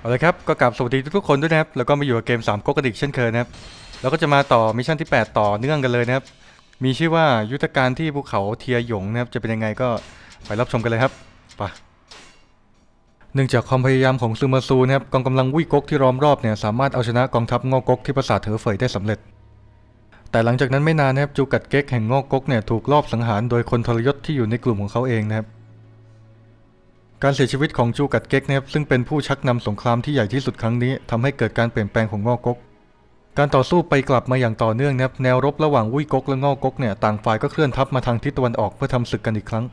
เอาละครับก็กลับสวัสดีทุกๆคนด้วยนะครับแล้วก็มาอยู่กับเกม3ก๊กกระดิกเช่นเคยนะครับแล้วก็จะมาต่อมิชชั่นที่ 8 ต่อเนื่องกันเลยนะครับ มีชื่อว่ายุทธการที่ภูเขาเทียหยงนะครับ จะเป็นยังไงก็ไปรับชมกันเลยครับไปเนื่องจากความพยายามของซูมาซูนะครับกองกำลังวิก๊กที่ล้อมรอบเนี่ยสามารถเอาชนะกองทัพงอก๊กที่ปราสาทเถอเฟยได้สำเร็จ แต่หลังจากนั้นไม่นานนะครับจูกัดเก๊กแห่งงอก๊กเนี่ยถูกลอบสังหารโดยคนทรยศที่อยู่ในกลุ่มของเขาเองนะครับ การเสียชีวิตของจูกัดเก๊กนะครับซึ่งเป็นผู้ชักนำสงครามที่ใหญ่ที่สุดครั้งนี้ทำให้เกิดการเปลี่ยนแปลงของงอกก การต่อสู้ไปกลับมาอย่างต่อเนื่องนะครับแนวรบระหว่างวุ้ยก๊กและงอกกเนี่ยต่างฝ่ายก็เคลื่อนทัพมาทางทิศตะวันออกเพื่อทำศึกกันอีกครั้ง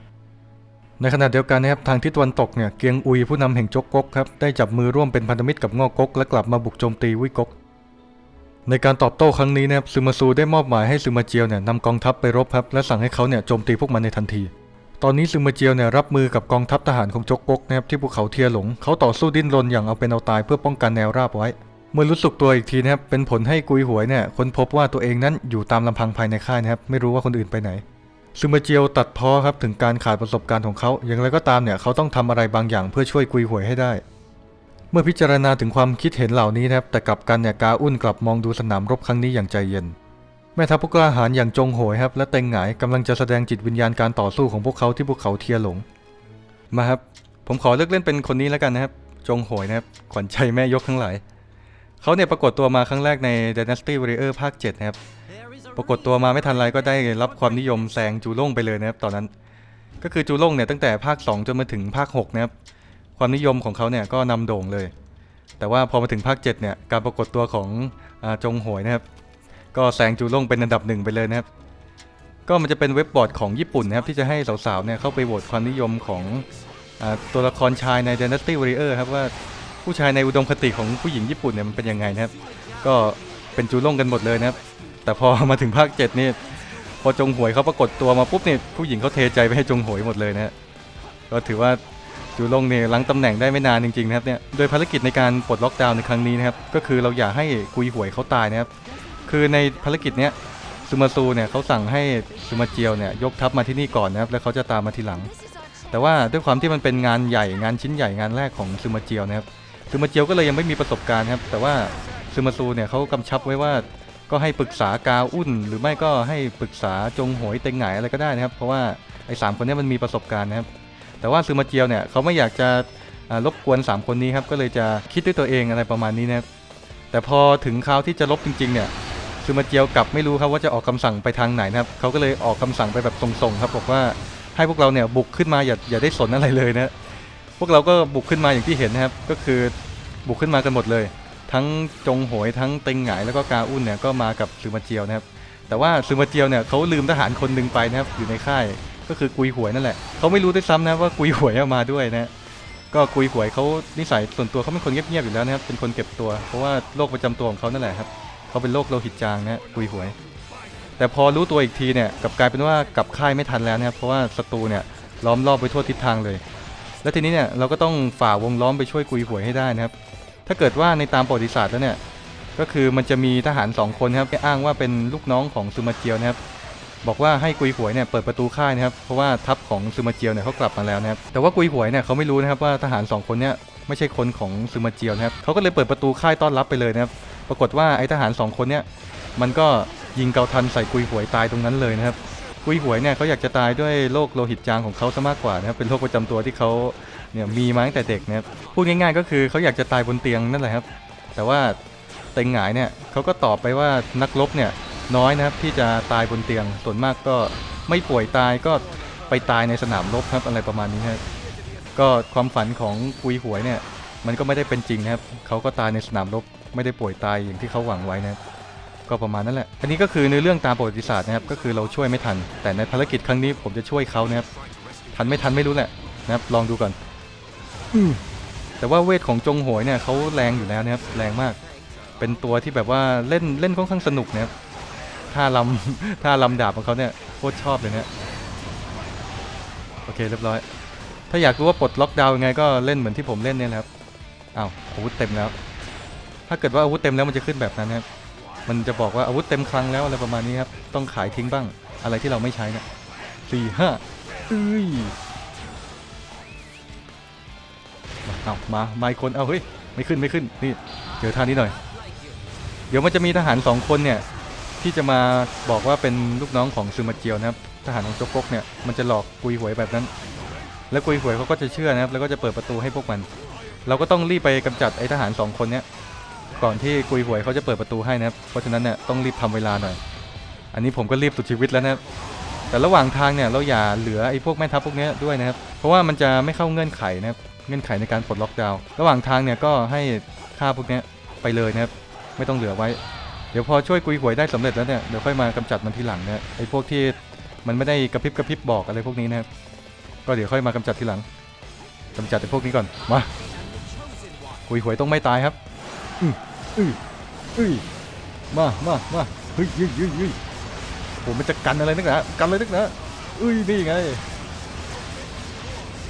ในขณะเดียวกันนะครับทางทิศตะวันตกเนี่ยเกียงอุยผู้นำแห่งจกก๊กครับได้จับมือร่วมเป็นพันธมิตรกับงอกกและกลับมาบุกโจมตีวุ้ยก๊กในการตอบโต้ครั้งนี้นะครับซึมาซูได้มอบหมายให้ซึมาเจียวเนี่ยนำกองทัพไปรบครับและสั่งให้เขาเนี่ยโจมตีพวกมันในทันที ตอนนี้ซึมาเจียวเนี่ยรับมือกับกองทัพทหารของจกกกนะครับที่ภูเขาเทียหลง เขาต่อสู้ดิ้นรนอย่างเอาเป็นเอาตายเพื่อป้องกันแนวราบไว้ เมื่อรู้สึกตัวอีกทีนะครับเป็นผลให้กุยหวยเนี่ยค้นพบว่าตัวเองนั้นอยู่ตามลำพังภายในค่ายนะครับไม่รู้ว่าคนอื่นไปไหนซึมาเจียวตัดพ้อครับถึงการขาดประสบการณ์ของเขาอย่างไรก็ตามเนี่ยเขาต้องทำอะไรบางอย่างเพื่อช่วยกุยหวยให้ได้ เมื่อพิจารณาถึงความคิดเห็นเหล่านี้นะครับแต่กลับกันเนี่ยกาอุ้นกลับมองดูสนามรบครั้งนี้อย่างใจเย็น แม่ทัพผู้กล้าหาญอย่างจงโหยครับและเต็งหงายกำลังจะแสดงจิตวิญญาณการต่อสู้ของพวกเขาที่ภูเขาเทียหลง มาครับ ผมขอเลือกเล่นเป็นคนนี้แล้วกันนะครับ จงโหยนะครับขวัญใจแม่ยกทั้งหลายเขาเนี่ยปรากฏตัวมาครั้งแรกใน Dynasty Warrior ภาค 7 นะครับ ปรากฏตัวมาไม่ทันไรก็ได้รับความนิยมแซงจูล่งไปเลยนะครับตอนนั้น ก็คือจูล่งเนี่ยตั้งแต่ภาค 2 จนมาถึงภาค 6 นะครับ ความนิยมของเขาเนี่ยก็นำโด่งเลย แต่ว่าพอมาถึงภาค 7 เนี่ย การปรากฏตัวของอจงโหยนะครับ ก็แซงจูล่งเป็นอันดับหนึ่งไปเลยนะครับ ก็มันจะเป็นเว็บบอร์ดของญี่ปุ่นนะครับ ที่จะให้สาวๆเนี่ยเข้าไปโหวตความนิยมของอตัวละครชายใน Dynasty Warrior ครับว่าผู้ชายในอุดมคติของผู้หญิงญี่ปุ่นเนี่ยมันเป็นยังไงนะครับ ก็เป็นจูล่งกันหมดเลยนะครับ แต่พอมาถึงภาค7นี่พอจงหวยเขาปรากฏตัวมาปุ๊บเนี่ยผู้หญิงเขาเทใจไปให้จงหวยหมดเลยนะฮะก็ถือว่าจูล่งเนี่ยล้างตำแหน่งได้ไม่นานจริงๆนะครับเนี่ยโดยภารกิจในการปลดล็อกดาวน์ในครั้งนี้นะครับก็คือเราอยากให้กุยหวยเขาตายนะครับ คือในภารกิจเนี้ยซูมาซูเนี่ยเขาสั่งให้ซูมาเจียวเนี่ยยกทัพมาที่นี่ก่อนนะครับแล้วเขาจะตามมาทีหลัง แต่ว่าด้วยความที่มันเป็นงานใหญ่งานชิ้นใหญ่งานแรกของซูมาเจียวนะครับซูมาเจียวก็เลยยังไม่มีประสบการณ์ครับแต่ว่าซูมาซูเนี่ยเขากำชับไว้ว่าก็ให้ปรึกษากาอุ่น หรือไม่ก็ให้ปรึกษาจงโหยเต็งไหงอะไรก็ได้นะครับ เพราะว่าไอ้สามคนนี้มันมีประสบการณ์นะครับ แต่ว่าซูมาเจียวเนี่ยเขาไม่อยากจะรบกวนสามคนนี้ครับก็เลยจะคิดด้วยตัวเองอะไรประมาณนี้นะครับแต่พอถึงคราวที่จะลบจริงๆเนี่ย ซูมาเจียวกลับไม่รู้ครับว่าจะออกคำสั่งไปทางไหนนะครับเขาก็เลยออกคำสั่งไปแบบส่งๆครับบอกว่าให้พวกเราเนี่ยบุกขึ้นมาอย่าอย่าได้สนอะไรเลยนะพวกเราก็บุกขึ้นมาอย่างที่เห็นนะครับ ก็คือบุกขึ้นมากันหมดเลย ทั้งจงโหยทั้งเต็งหงายแล้วก็กาอุ้นเนี่ยก็มากับซูมาเจียวนะครับ แต่ว่าซูมาเจียวเนี่ยเขาลืมทหารคนหนึ่งไปนะครับอยู่ในค่ายก็คือกุยหวยนั่นแหละเขาไม่รู้ด้วยซ้ำนะว่ากุยหวยเอามาด้วยนะก็กุยหวยเขานิสัยส่วนตัวเขาเป็นคนเงียบๆอยู่แล้วนะครับเป็นคนเก็บตัว เพราะว่าโรคประจำตัวของเขานั่นแหละครับ เขาเป็นโรคโลหิตจางนะกุยหวย แต่พอรู้ตัวอีกทีเนี่ยกับกลายเป็นว่ากลับค่ายไม่ทันแล้วนะครับเพราะว่าศัตรูเนี่ยล้อมรอบไปทั่วทิศทางเลย แล้วทีนี้เนี่ยเราก็ต้องฝ่าวงล้อมไปช่วยกุยหวยให้ได้นะครับ ถ้าเกิดว่าในตามประวัติศาสตร์แล้วเนี่ยก็คือมันจะมีทหารสองคนนะครับอ้างว่าเป็นลูกน้องของซูมาเจียวนะครับบอกว่าให้กุยหวยเนี่ยเปิดประตูค่ายนะครับเพราะว่าทัพของซูมาเจียวเนี่ยเขากลับมาแล้วนะครับแต่ว่ากุยหวยเนี่ยเขาไม่รู้นะครับว่าทหารสองคนเนี่ยไม่ใช่คนของซูมาเจียวนะครับเขาก็เลยเปิดประตูค่ายต้อนรับไปเลยนะครับ ปรากฏว่าไอ้ทหารสองคนเนี่ยมันก็ยิงเกาทันใส่กุยหวยตายตรงนั้นเลยนะครับ กุยหวยเนี่ยเขาอยากจะตายด้วยโรคโลหิตจางของเขาซะมากกว่านะครับเป็นโรคประจำตัวที่เขาเนี่ยมีมาตั้งแต่เด็กนะครับพูดง่ายๆ ก็คือเขาอยากจะตายบนเตียงนั่นแหละครับ แต่ว่าเต็งหงายเนี่ยเขาก็ตอบไปว่านักรบเนี่ยน้อยนะครับที่จะตายบนเตียงส่วนมากก็ไม่ป่วยตายก็ไปตายในสนามรบครับอะไรประมาณนี้ครับก็ความฝันของกุยหวยเนี่ยมันก็ไม่ได้เป็นจริงนะครับเขาก็ตายในสนามรบ ไม่ได้ป่วยตายอย่างที่เขาหวังไว้นะก็ประมาณนั้นแหละ อันนี้ก็คือในเรื่องตามประวัติศาสตร์นะครับ ก็คือเราช่วยไม่ทัน แต่ในภารกิจครั้งนี้ผมจะช่วยเขานะครับ ทันไม่ทันไม่รู้แหละนะครับ ลองดูก่อนอแต่ว่าเวทของจงโหยเนี่ยเขาแรงอยู่แล้วนะครับ แรงมาก เป็นตัวที่แบบว่าเล่นเล่นค่อนข้างสนุกนะครับ ท่าลำท่าลำดาบของเขาเนี่ยโคตรชอบเลยนะโอเคเรียบร้อย ถ้าอยากรู้ว่าปลดล็อกดาวยังไงก็เล่นเหมือนที่ผมเล่นเนี่ยแหละครับ อ้าวอาวุธเต็มแล้ว ถ้าเกิดว่าอาวุธเต็มแล้วมันจะขึ้นแบบนั้นครับ มันจะบอกว่าอาวุธเต็มคลังแล้วอะไรประมาณนี้ครับ ต้องขายทิ้งบ้าง อะไรที่เราไม่ใช้นะสี่ห้าเอ้ยมาเอามาไมาอีกคน เอาเฮ้ย ไม่ขึ้นไม่ขึ้น นี่ เจอท่านี้หน่อย เดี๋ยวมันจะมีทหารสองคนเนี่ย ที่จะมาบอกว่าเป็นลูกน้องของซูมาเจียวนะครับ ทหารของโจกกกเนี่ย มันจะหลอกกุยหวยแบบนั้น แล้วกุยหวยเขาก็จะเชื่อนะครับ แล้วก็จะเปิดประตูให้พวกมัน เราก็ต้องรีบไปกำจัดไอ้ทหารสองคนเนี้ย ก่อนที่กุยหวยเขาจะเปิดประตูให้นะครับเพราะฉะนั้นเนี่ยต้องรีบทำเวลาหน่อย อันนี้ผมก็รีบสุดชีวิตแล้วนะครับแต่ระหว่างทางเนี่ยเราอย่าเหลือไอ้พวกแม่ทัพพวกนี้ด้วยนะครับ เพราะว่ามันจะไม่เข้าเงื่อนไขนะครับเงื่อนไขในการปลดล็อกดาวระหว่างทางเนี่ยก็ให้ฆ่าพวกนี้ไปเลยนะครับไม่ต้องเหลือไว้ เดี๋ยวพอช่วยกุยหวยได้สำเร็จแล้วเนี่ยเดี๋ยวค่อยมากำจัดมันทีหลังนะไอ้พวกที่มันไม่ได้กระพริบกระพริบบอกอะไรพวกนี้นะครับก็เดี๋ยวค่อยมากำจัดทีหลังกำจัดไอ้พวกนี้ก่อนมากุยหวยต้องไม่ตายครับ อืออืออือมามามาเฮ้ยเฮ้ยเฮ้ยเฮ้ยผมมันจะกันอะไรนักหนากันอะไรนักหนาเอ้ยนี่ไง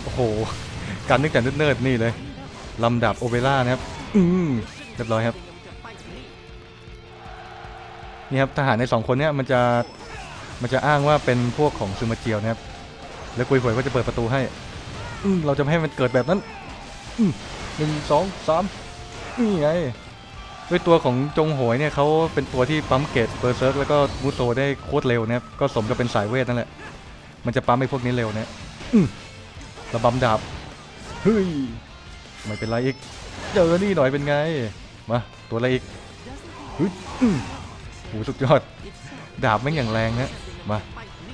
โอ้โหกันนึกแต่เนิร์ดๆนี่เลยลำดับโอเปร่านะครับ อืมเรียบร้อยครับนี่ครับทหารในสองคนเนี้ยมันจะมันจะอ้างว่าเป็นพวกของซูมาเจียวนะครับ แล้วกุยหวยก็จะเปิดประตูให้ อืเราจะไม่ให้มันเกิดแบบนั้นอืมหนึ่งสองสาม นี่ไงด้วยตัวของจงโหยเนี่ยเขาเป็นตัวที่ปั๊มเกตเบอร์เซิร์กแล้วก็มูโตได้โคตรเร็วนะครับก็สมกับเป็นสายเวทนั่นแหละ มันจะปั๊มไอ้พวกนี้เร็วนะอืมระบำดาบเฮ้ยไม่เป็นไรอีกเจอนี่หน่อยเป็นไงมาตัวอะไรอีกเฮ้ยอืมโหสุดยอด ดาบแม่งอย่างแรงนะมา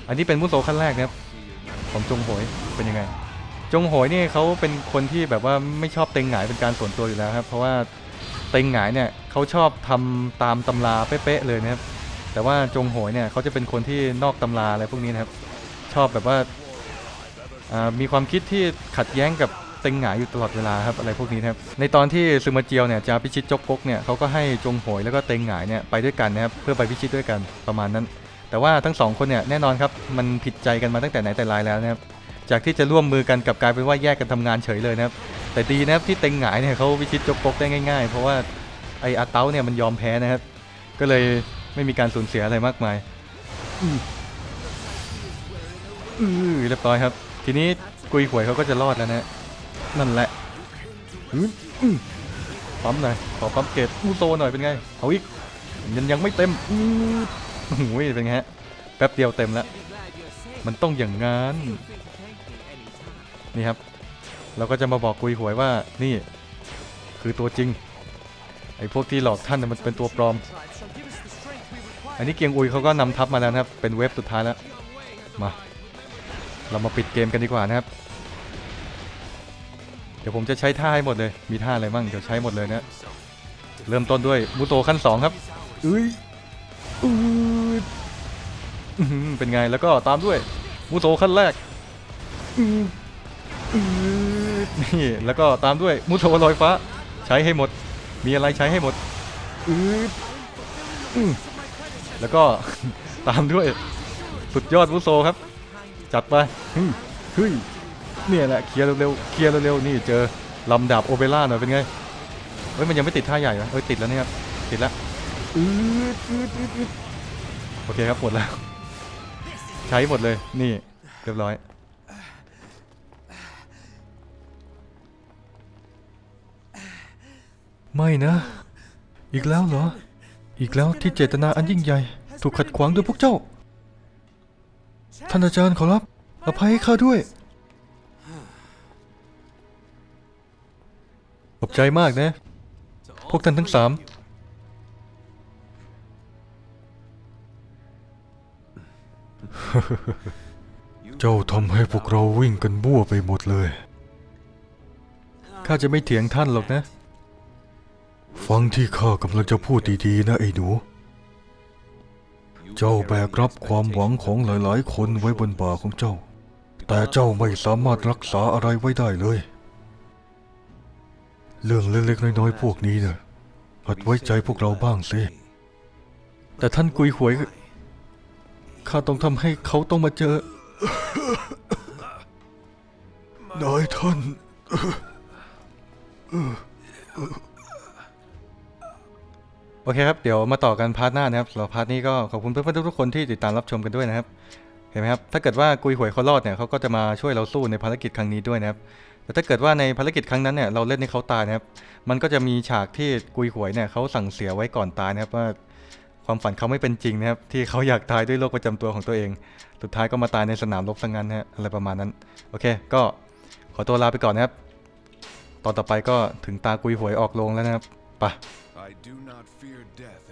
อันนี้เป็นมุโซขั้นแรกนะครับของจงโหยเป็นยังไง จงโหยนี่เขาเป็นคนที่แบบว่าไม่ชอบเต็งหงายเป็นการส่วนตัวอยู่แล้วครับ เพราะว่าเต็งหงายเนี่ยเขาชอบทำตามตำราเป๊ะๆเลยนะครับ แต่ว่าจงโหยเนี่ยเขาจะเป็นคนที่นอกตำราอะไรพวกนี้นะครับ ชอบแบบว่ามีความคิดที่ขัดแย้งกับเต็งหงายอยู่ตลอดเวลาครับอะไรพวกนี้นะครับในตอนที่ซึมาเจียวเนี่ยจะพิชิตจกกกเนี่ยเขาก็ให้จงโหยแล้วก็เต็งหงายเนี่ยไปด้วยกันนะครับเพื่อไปพิชิตด้วยกันประมาณนั้น แต่ว่าทั้งสองคนเนี่ยแน่นอนครับมันผิดใจกันมาตั้งแต่ไหนแต่ไรแล้วนะครับ จากที่จะร่วมมือกันกลับกลายเป็นว่าแยกกันทำงานเฉยเลยนะครับ แต่ดีนะครับที่เต็งหงายเนี่ยเขาพิชิตจกกกได้ง่ายๆ เพราะว่าไออาเต้าเนี่ยมันยอมแพ้นะครับ ก็เลยไม่มีการสูญเสียอะไรมากมายอือเรียบร้อยครับ ทีนี้กุยหวยเขาก็จะรอดแล้วนะนั่นแหละปั๊มหน่อยขอปั๊มเกตอูโซหน่อยเป็นไงเอาอีกยังยังไม่เต็มอือโอ้โหเป็นไงฮะแป๊บเดียวเต็มแล้วมันต้องอย่างงั้น นี่ครับ เราก็จะมาบอกกุยหวยว่านี่คือตัวจริง ไอ้พวกที่หลอกท่านมันเป็นตัวปลอม อันนี้เกียงอุยเขาก็นำทัพมาแล้วนะครับ เป็นเว็บสุดท้ายแล้ว มา เรามาปิดเกมกันดีกว่านะครับ เดี๋ยวผมจะใช้ท่าให้หมดเลย มีท่าอะไรบ้างเดี๋ยวใช้หมดเลยนะเริ่มต้นด้วยมูโตขั้นสองครับเอ้ยอื้อหือเป็นไงแล้วก็ตามด้วยมูโตขั้นแรกอื นี่แล้วก็ตามด้วยมูโตลอยฟ้า ใช้ให้หมด มีอะไรใช้ให้หมดอืดแล้วก็ตามด้วยสุดยอดมูโซครับ จัดไปเฮ้ยเฮ้ยนี่ยแหละเคลียร์เร็วๆเคลียร์เร็วๆนี่เจอลำดาบโอเปร่าหน่อยเป็นไงเฮ้ยมันยังไม่ติดท่าใหญ่นะเฮ้ยติดแล้วเนี่ยครับติดแล้วอืดอืดอืดโอเคครับหมดแล้ว ใช้หมดเลยนี่เรียบร้อย ไม่นะ อีกแล้วเหรอ อีกแล้วที่เจตนาอันยิ่งใหญ่ ถูกขัดขวางโดยพวกเจ้า ท่านอาจารย์ขอรับ อภัยให้ข้าด้วย ขอบใจมากนะ พวกท่านทั้งสาม เจ้าทำให้พวกเราวิ่งกันบั่วไปหมดเลย ข้าจะไม่เถียงท่านหรอกนะ ฟังที่ข้ากำลังจะพูดดีๆนะไอ้หนู เจ้าแบกรับความหวังของหลายๆ คนไว้บนบ่าของเจ้า แต่เจ้าไม่สามารถรักษาอะไรไว้ได้เลย เรื่องเล็กๆน้อยๆพวกนี้เนี่ยหัดไว้ใจพวกเราบ้างสิ แต่ท่านกุยหวย ข้าต้องทำให้เขาต้องมาเจอ นายท่าน โอเคครับ เดี๋ยวมาต่อกันพาร์ทหน้านะครับสำหรับพาร์ทนี้ก็ขอบคุณเพื่อนๆทุกๆคนที่ติดตามรับชมกันด้วยนะครับ เห็นไหมครับ ถ้าเกิดว่ากุยหวยเขารอดเนี่ยเขาก็จะมาช่วยเราสู้ในภารกิจครั้งนี้ด้วยนะครับ แต่ถ้าเกิดว่าในภารกิจครั้งนั้นเนี่ยเราเล่นให้เขาตายนะครับ มันก็จะมีฉากที่กุยหวยเนี่ยเขาสั่งเสียไว้ก่อนตายนะครับว่าความฝันเขาไม่เป็นจริงนะครับที่เขาอยากตายด้วยโรคประจำตัวของตัวเอง สุดท้ายก็มาตายในสนามรบซะงั้นนะฮะอะไรประมาณนั้น โอเค ก็ขอตัวลาไปก่อนนะครับ ตอนต่อไปก็ถึงตากุยหวยออกโรงแล้วนะครับไป I do not fear death